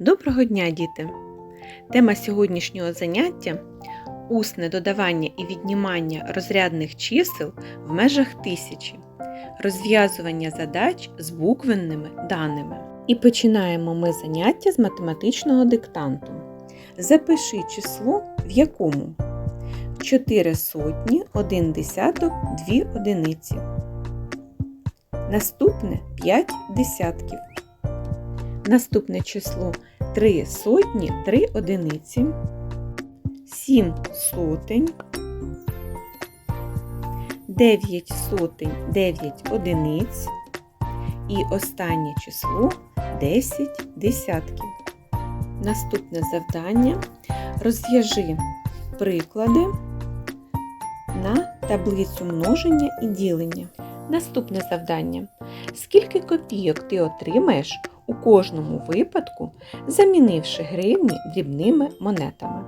Доброго дня, діти! Тема сьогоднішнього заняття усне додавання і віднімання розрядних чисел в межах тисячі, розв'язування задач з буквенними даними. І починаємо ми заняття з математичного диктанту. Запиши число, в якому 4 сотні, 1 десяток, 2 одиниці. Наступне 5 десятків. Наступне число 3 сотні 3 одиниці, 7 сотень, 9 сотень 9 одиниць і останнє число 10 десятків. Наступне завдання розв'яжи приклади на таблицю множення і ділення. Наступне завдання. Скільки копійок ти отримаєш у кожному випадку, замінивши гривні дрібними монетами?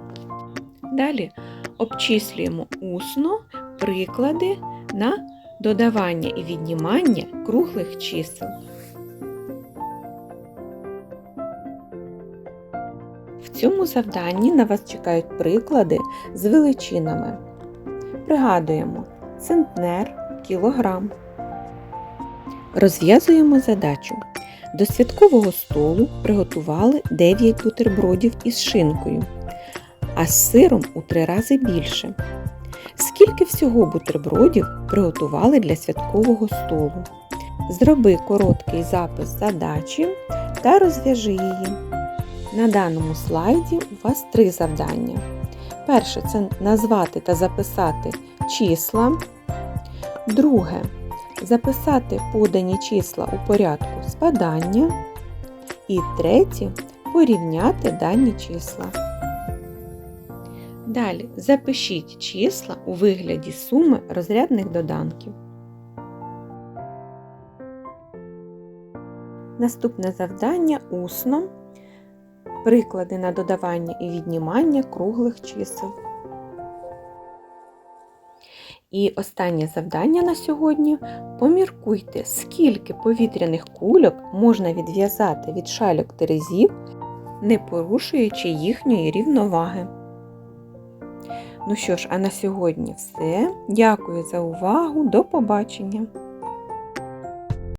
Далі обчислюємо усно приклади на додавання і віднімання круглих чисел. В цьому завданні на вас чекають приклади з величинами. Пригадуємо центнер, кілограм. Розв'язуємо задачу. До святкового столу приготували 9 бутербродів із шинкою, а з сиром у три рази більше. Скільки всього бутербродів приготували для святкового столу? Зроби короткий запис задачі та розв'яжи її. На даному слайді у вас три завдання. Перше це назвати та записати числа. Друге записати подані числа у порядку спадання. І третє порівняти дані числа. Далі запишіть числа у вигляді суми розрядних доданків. Наступне завдання усно. Приклади на додавання і віднімання круглих чисел. І останнє завдання на сьогодні поміркуйте, скільки повітряних кульок можна відв'язати від шальок терезів, не порушуючи їхньої рівноваги. Ну що ж, а на сьогодні все. Дякую за увагу. До побачення!